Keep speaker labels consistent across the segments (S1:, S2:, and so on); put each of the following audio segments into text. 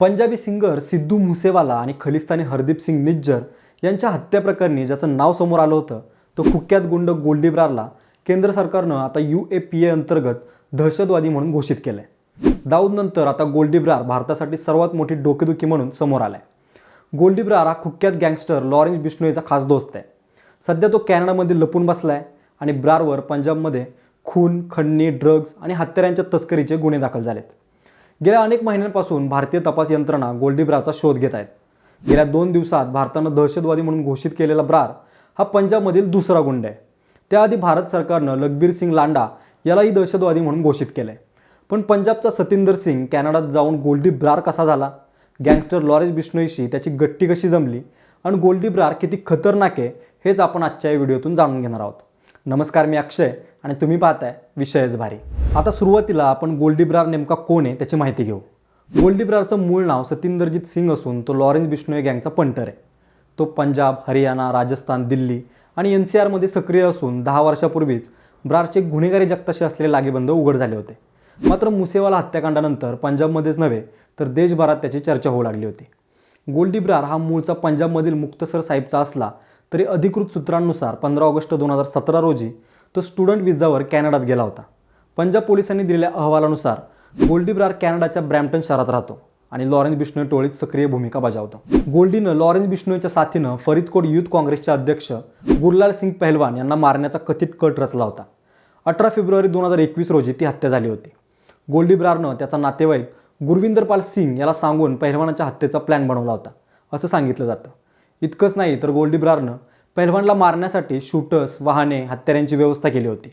S1: Punjabi singer Sidhu Moosewala आणि खलिस्तानी हरदीप सिंग निज्जर यांच्या हत्येप्रकरणी ज्याचं नाव समोर आलं होतं तो कुख्यात गुंड गोल्डी ब्रारला केंद्र सरकारनं आता यू ए पी ए अंतर्गत दहशतवादी म्हणून घोषित केलं आहे दाऊदनंतर आता गोल्डी ब्रार भारतासाठी सर्वात मोठी डोकेदुखी म्हणून समोर आलाय. गोल्डी ब्रार हा कुख्यात गँगस्टर लॉरेन्स बिश्नोईचा खास दोस्त आहे. सध्या तो कॅनडामध्ये लपून बसलाय आणि ब्रारवर पंजाबमध्ये खून खंडणी ड्रग्ज आणि हत्यारांच्या तस्करीचे गुन्हे दाखल झालेत. गेल्या अनेक महिन्यांपासून भारतीय तपास यंत्रणा गोलडीब्रारचा शोध घेत आहेत. गेल्या दोन दिवसात भारतानं दहशतवादी म्हणून घोषित केलेला ब्रार हा पंजाबमधील दुसरा गुंड आहे. त्याआधी भारत सरकारनं लखबीर सिंग लांडा यालाही दहशतवादी म्हणून घोषित केलं आहे पण पंजाबचा सतिंदर सिंग कॅनडात जाऊन गोल्डी ब्रार कसा झाला? गँगस्टर लॉरेज बिश्नोईशी त्याची गट्टी कशी जमली? आणि गोल्डी ब्रार किती खतरनाक आहे हेच आपण आजच्या या व्हिडिओतून जाणून घेणार आहोत. नमस्कार मी अक्षय. आणि तुम्ही पाहताय विषयच भारी. आता सुरुवातीला आपण गोल्डीब्रार नेमका कोण आहे त्याची माहिती घेऊ. गोल्डीब्रारचं मूळ नाव सतिंदरजीत सिंग असून तो लॉरेन्स बिश्नोई गँगचा पंटर आहे. तो पंजाब हरियाणा राजस्थान दिल्ली आणि एन सी आरमध्ये सक्रिय असून दहा वर्षापूर्वीच ब्रारचे गुन्हेगारी जगताशी असलेले लागेबंद उघड झाले होते. मात्र मुसेवाला हत्याकांडानंतर पंजाबमध्येच नव्हे तर देशभरात त्याची चर्चा होऊ लागली होती. गोल्डीब्रार हा मूळचा पंजाबमधील मुक्तसर साहेबचा असला तरी अधिकृत सूत्रांनुसार पंधरा ऑगस्ट दोन हजार सतरा रोजी तो स्टुडंट विजावर कॅनडात गेला होता. पंजाब पोलिसांनी दिलेल्या अहवालानुसार गोल्डी ब्रार कॅनडाच्या ब्रॅम्प्टन शहरात राहतो आणि लॉरेन्स बिश्नोई टोळीत सक्रिय भूमिका बजावतो. गोल्डीनं लॉरेन्स बिश्नोईच्या साथीनं फरीदकोट युथ काँग्रेसचे अध्यक्ष गुरलाल सिंग पहलवान यांना मारण्याचा कथित कट रचला होता. अठरा फेब्रुवारी दोन हजार एकवीस रोजी ती हत्या झाली होती. गोल्डी ब्रारनं त्याचा नातेवाईक गुरविंदरपाल सिंग याला सांगून पहलवानाच्या हत्येचा प्लॅन बनवला होता असं सांगितलं जातं. इतकंच नाही तर गोल्डी ब्रारनं पैलवानला मारण्यासाठी शूटर्स वाहने हत्यारांची व्यवस्था केली होती.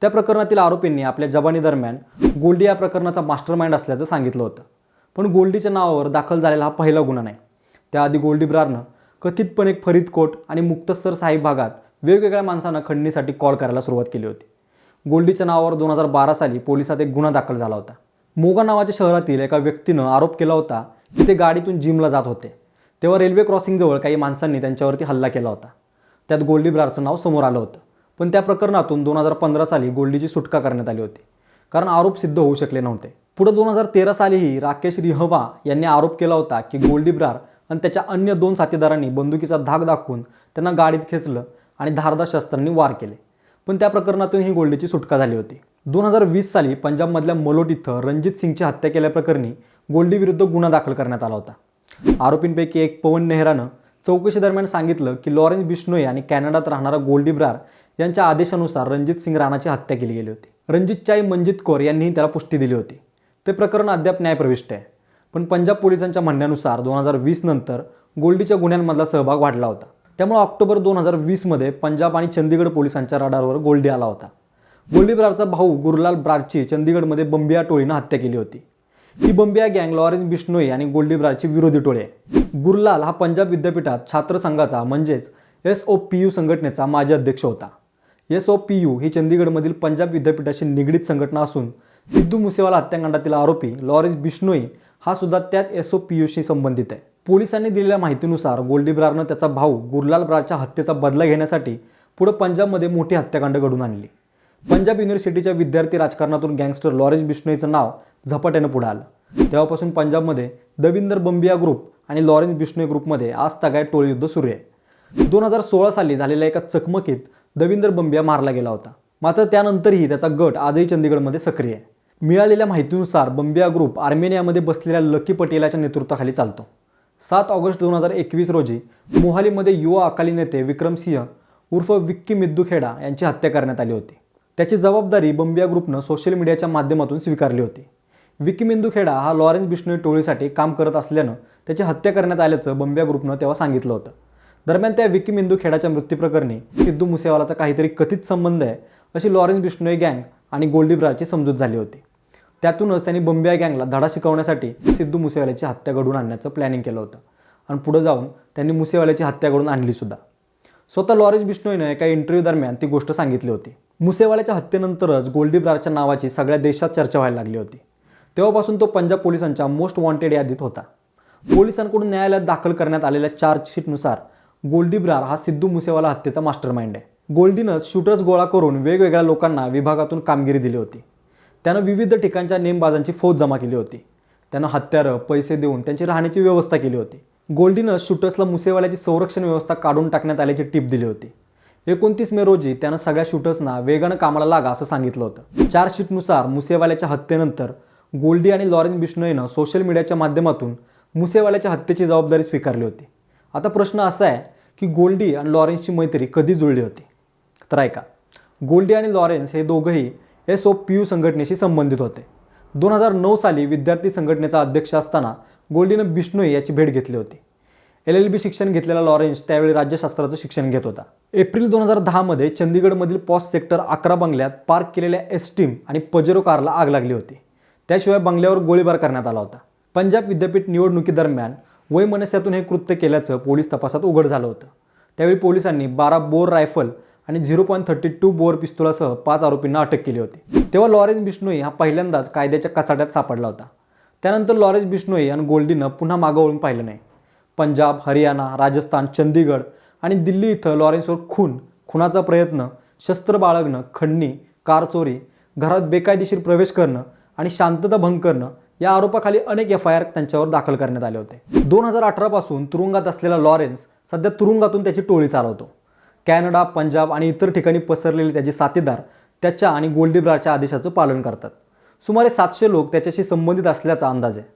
S1: त्या प्रकरणातील आरोपींनी आपल्या जबानीदरम्यान गोल्डी या प्रकरणाचा मास्टरमाइंड असल्याचं सांगितलं होतं. पण गोल्डीच्या नावावर दाखल झालेला हा पहिला गुन्हा नाही. त्याआधी गोल्डी ब्रारनं कथितपणे फरीदकोट आणि मुक्तस्तर साहिब भागात वेगवेगळ्या माणसांना खंडणीसाठी कॉल करायला सुरुवात केली होती. गोल्डीच्या नावावर दोन हजार बारा साली पोलिसात एक गुन्हा दाखल झाला होता. मोगा नावाच्या शहरातील एका व्यक्तीनं आरोप केला होता की ते गाडीतून जिमला जात होते. तेव्हा रेल्वे क्रॉसिंगजवळ काही माणसांनी त्यांच्यावरती हल्ला केला होता. त्यात गोल्डी ब्रारचं नाव समोर आलं होतं. पण त्या प्रकरणातून दोन हजार पंधरा साली गोल्डीची सुटका करण्यात आली होती. कारण आरोप सिद्ध होऊ शकले नव्हते. पुढे दोन हजार तेरा सालीही राकेश रिहवा यांनी आरोप केला होता की गोल्डी ब्रार आणि त्याच्या अन्य दोन साथीदारांनी बंदुकीचा धाक दाखवून त्यांना गाडीत खेचलं आणि धारदार शस्त्रांनी वार केले. पण त्या प्रकरणातून ही गोल्डीची सुटका झाली होती. दोन हजार वीस साली पंजाबमधल्या मलोट इथं रणजित सिंगची हत्या केल्याप्रकरणी गोल्डीविरुद्ध गुन्हा दाखल करण्यात आला होता. आरोपींपैकी एक पवन नेहरानं चौकशी दरम्यान सांगितलं की लॉरेन्स बिश्नोई आणि कॅनडात राहणारा गोल्डी ब्रार यांच्या आदेशानुसार रणजित सिंग राणाची हत्या केली गेली होती. रणजितची आई मंजित कौर यांनीही त्याला पुष्टी दिली होती. ते प्रकरण अद्याप न्यायप्रविष्ट आहे. पण पंजाब पोलिसांच्या म्हणण्यानुसार दोन हजार वीस नंतर गोल्डीच्या गुन्ह्यांमधला सहभाग वाढला होता. त्यामुळे ऑक्टोबर दोन हजार वीसमध्ये पंजाब आणि चंदीगड पोलिसांच्या रडारवर गोल्डी आला होता. गोल्डी ब्रारचा भाऊ गुरलाल ब्रारची चंदीगडमध्ये बंबिया टोळीनं हत्या केली होती. ही बंबिया गँग लॉरेन्स बिष्णोई आणि गोल्डी विरोधी टोळे. गुरलाल हा पंजाब विद्यापीठात छात्र संघाचा म्हणजेच एस ओ पी यू संघटनेचा माजी अध्यक्ष होता. एस ओ पी यू ही चंदीगडमधील पंजाब विद्यापीठाशी निगडीत संघटना असून सिद्धू मुसेवाला हत्याकांडातील आरोपी लॉरेन्स बिष्णोई हा सुद्धा त्याच एस ओ पी यूशी संबंधित आहे. पोलिसांनी दिलेल्या माहितीनुसार गोल्डी ब्रारनं त्याचा भाऊ गुरलाल ब्रारच्या हत्येचा बदला घेण्यासाठी पुढे पंजाबमध्ये मोठी हत्याकांड घडून आणली. पंजाब युनिव्हर्सिटीच्या विद्यार्थी राजकारणातून गँगस्टर लॉरेन्स बिश्नोईचं नाव झपाट्यानं पुढे आलं. तेव्हापासून पंजाबमध्ये दविंदर बंबिया ग्रुप आणि लॉरेन्स बिश्नोई ग्रुपमध्ये आज तगाय टोळयुद्ध सुरू आहे. दोन हजार सोळा साली झालेल्या एका चकमकीत दविंदर बंबिया मारला गेला होता. मात्र त्यानंतरही त्याचा गट आजही चंदीगडमध्ये सक्रिय आहे. मिळालेल्या माहितीनुसार बंबिया ग्रुप आर्मेनियामध्ये बसलेल्या लकी पटेलाच्या नेतृत्वाखाली चालतो. सात ऑगस्ट दोन हजार एकवीस रोजी मोहालीमध्ये युवा अकाली नेते विक्रम सिंह उर्फ विक्की मिद्दूखेडा यांची हत्या करण्यात आली होती. त्याची जबाबदारी बंबिया ग्रुपनं सोशल मीडियाच्या माध्यमातून स्वीकारली होती. विकी मेंदूखेडा हा लॉरेन्स बिष्णोई टोळीसाठी काम करत असल्यानं त्याची हत्या करण्यात आल्याचं बंबिया ग्रुपनं तेव्हा सांगितलं होतं. दरम्यान त्या विकी मेंदूखेडाच्या मृत्यूप्रकरणी सिद्धू मुसेवालाचा काहीतरी कथित संबंध आहे अशी लॉरेन्स बिष्णोई गँग आणि गोल्डीब्राची समजूत झाली होती. त्यातूनच त्यांनी बंबिया गँगला धडा शिकवण्यासाठी सिद्धू मुसेवाल्याची हत्या घडवून आणण्याचं प्लॅनिंग केलं होतं. आणि पुढे जाऊन त्यांनी मुसेवाल्याची हत्या घडून आणली सुद्धा. स्वतः लॉरेज बिश्नोईनं एका इंटरव्ह्यू दरम्यान ती गोष्ट सांगितली होती. मुसेवाल्याच्या हत्येनंतरच गोल्डी ब्रारच्या नावाची सगळ्या देशात चर्चा व्हायला लागली होती. तेव्हापासून तो पंजाब पोलिसांच्या मोस्ट वॉन्टेड यादीत होता. पोलिसांकडून न्यायालयात दाखल करण्यात आलेल्या चार्जशीटनुसार गोल्डी ब्रार हा सिद्धू मुसेवाला हत्येचा मास्टर माइंड आहे. गोल्डीनं शूटर्स गोळा करून वेगवेगळ्या लोकांना विभागातून कामगिरी दिली होती. त्यानं विविध ठिकाणच्या नेमबाजांची फौज जमा केली होती. त्यानं हत्यारं पैसे देऊन त्यांची राहण्याची व्यवस्था केली होती. गोल्डीनं शूटर्सला मुसेवाल्याची संरक्षण व्यवस्था काढून टाकण्यात आल्याची टीप दिली होती. एकोणतीस मे रोजी त्यानं सगळ्या शूटर्सना वेगानं कामाला लागा असं सांगितलं होतं. चार्जशीटनुसार मुसेवाल्याच्या हत्येनंतर गोल्डी आणि लॉरेन्स बिश्नोईनं सोशल मीडियाच्या माध्यमातून मुसेवाल्याच्या हत्येची जबाबदारी स्वीकारली होती. आता प्रश्न असा आहे की गोल्डी आणि लॉरेन्सची मैत्री कधी जुळली होती? तर ऐका गोल्डी आणि लॉरेन्स हे दोघंही एस ओ पी यू संघटनेशी संबंधित होते. दोन हजार नऊ साली विद्यार्थी संघटनेचा अध्यक्ष असताना गोल्डीनं बिष्णोई याची भेट घेतली होती. एल एल बी शिक्षण घेतलेला लॉरेन्स त्यावेळी राज्यशास्त्राचं शिक्षण घेत होता. एप्रिल दोन हजार दहामध्ये चंदीगडमधील पॉस सेक्टर अकरा बंगल्यात पार्क केलेल्या एस्टीम आणि पजेरो कारला आग लागली होती. त्याशिवाय बंगल्यावर गोळीबार करण्यात आला होता. पंजाब विद्यापीठ निवडणुकीदरम्यान वैमनस्यातून हे कृत्य केल्याचं पोलीस तपासात उघड झालं होतं. त्यावेळी पोलिसांनी बारा बोर रायफल आणि zero point thirty two bore पिस्तुलासह पाच आरोपींना अटक केली होती. तेव्हा लॉरेन्स बिष्णोई हा पहिल्यांदाच कायद्याच्या कचाट्यात सापडला होता. त्यानंतर लॉरेन्स बिष्णोई आणि गोल्डीनं पुन्हा मागं वळून पाहिलं नाही. पंजाब हरियाणा राजस्थान चंदीगड आणि दिल्ली इथं लॉरेन्सवर खून खुनाचा प्रयत्न शस्त्र बाळगणं खंडणी कार चोरी घरात बेकायदेशीर प्रवेश करणं आणि शांतता भंग करणं या आरोपाखाली अनेक एफ आय आर त्यांच्यावर दाखल करण्यात आले होते. दोन हजार अठरापासून तुरुंगात असलेला लॉरेन्स सध्या तुरुंगातून त्याची टोळी चालवतो. कॅनडा पंजाब आणि इतर ठिकाणी पसरलेले त्याचे साथीदार त्याच्या आणि गोल्डीब्रारच्या आदेशाचं पालन करतात. सुमारे सातशे लोक त्याच्याशी संबंधित असल्याचा अंदाज आहे.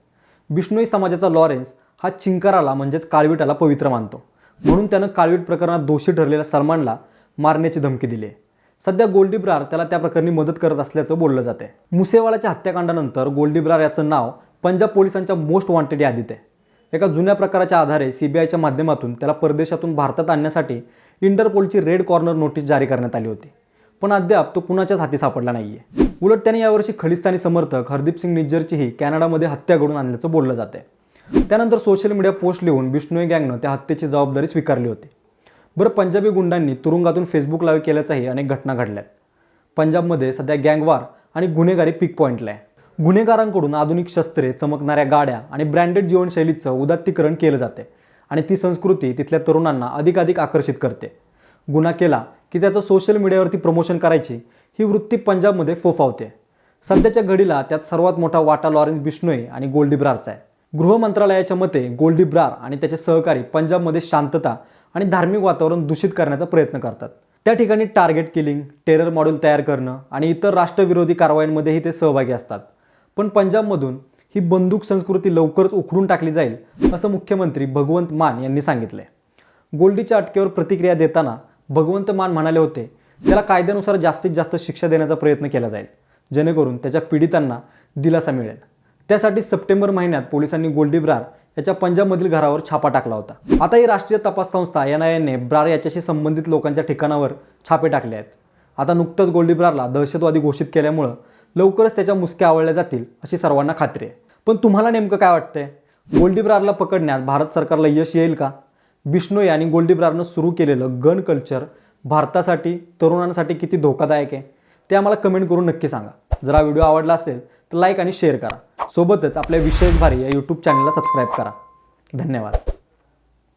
S1: बिष्णोई समाजाचा लॉरेन्स हा चिंकाराला म्हणजेच काळवीटाला पवित्र मानतो. म्हणून त्यानं काळवीट प्रकरणात दोषी ठरलेल्या सलमानला मारण्याची धमकी दिली आहे. सध्या गोल्डीब्रार त्याला त्या प्रकरणी मदत करत असल्याचं बोललं जाते मुसेवालाच्या हत्याकांडानंतर गोल्डीब्रार याचं नाव पंजाब पोलिसांच्या मोस्ट वॉन्टेड यादीत आहे. एका जुन्या प्रकाराच्या आधारे सीबीआयच्या माध्यमातून त्याला परदेशातून भारतात आणण्यासाठी इंटरपोलची रेड कॉर्नर नोटीस जारी करण्यात आली होती. पण अद्याप तो कुणाच्याच हाती सापडला नाहीये. उलट त्याने यावर्षी खलिस्तानी समर्थक हरदीप सिंग निज्जरचीही कॅनडामध्ये हत्या घडून आणल्याचं बोललं जाते त्यानंतर सोशल मीडिया पोस्ट लिहून बिष्णोई गँगनं त्या हत्येची जबाबदारी स्वीकारली होती. बरं पंजाबी गुंडांनी तुरुंगातून फेसबुक लाईव्ह केल्याच्याही अनेक घटना घडल्यात. पंजाबमध्ये सध्या गँगवार आणि गुन्हेगारी पीक पॉईंटला आहे. गुन्हेगारांकडून आधुनिक शस्त्रे चमकणाऱ्या गाड्या आणि ब्रँडेड जीवनशैलीचं उदात्तीकरण केलं जाते आणि ती संस्कृती तिथल्या तरुणांना अधिकाधिक आकर्षित करते. गुन्हा केला की त्याचं सोशल मीडियावरती प्रमोशन करायची ही वृत्ती पंजाबमध्ये फोफावते. सध्याच्या घडीला त्यात सर्वात मोठा वाटा लॉरेन्स बिश्नोई आणि गोल्डी ब्रारचा आहे. गृह मंत्रालयाच्या मते गोल्डी ब्रार आणि त्याचे सहकारी पंजाबमध्ये शांतता आणि धार्मिक वातावरण दूषित करण्याचा प्रयत्न करतात. त्या ठिकाणी टार्गेट किलिंग टेरर मॉड्यूल तयार करणं आणि इतर राष्ट्रविरोधी कारवायांमध्येही ते सहभागी असतात. पण पंजाबमधून ही बंदूक संस्कृती लवकरच उखडून टाकली जाईल असं मुख्यमंत्री भगवंत मान यांनी सांगितलंय. गोल्डीच्या अटकेवर प्रतिक्रिया देताना भगवंत मान म्हणाले होते त्याला कायद्यानुसार जास्तीत जास्त शिक्षा देण्याचा प्रयत्न केला जाईल जेणेकरून त्याच्या पीडितांना दिलासा मिळेल. त्यासाठी सप्टेंबर महिन्यात पोलिसांनी गोल्डी ब्रार याच्या पंजाबमधील घरावर छापा टाकला होता. आता ही राष्ट्रीय तपास संस्था एन आय एनने ब्रार याच्याशी संबंधित लोकांच्या ठिकाणावर छापे टाकले आहेत. आता नुकतंच गोल्डी ब्रारला दहशतवादी घोषित केल्यामुळं लवकरच त्याच्या मुसक्या आवळल्या जातील अशी सर्वांना खात्री आहे. पण तुम्हाला नेमकं काय वाटतंय? गोल्डी ब्रारला पकडण्यात भारत सरकारला यश येईल का? बिष्णोई आणि गोल्डीब्रारनं सुरू केलेलं गन कल्चर भारतासाठी तरुणांसाठी किती धोकादायक आहे ते आम्हाला कमेंट करून नक्की सांगा. जर हा व्हिडिओ आवडला असेल तर लाईक आणि शेअर करा. सोबतच आपल्या विशेष भारी या यूट्यूब चॅनलला सबस्क्राईब करा. धन्यवाद.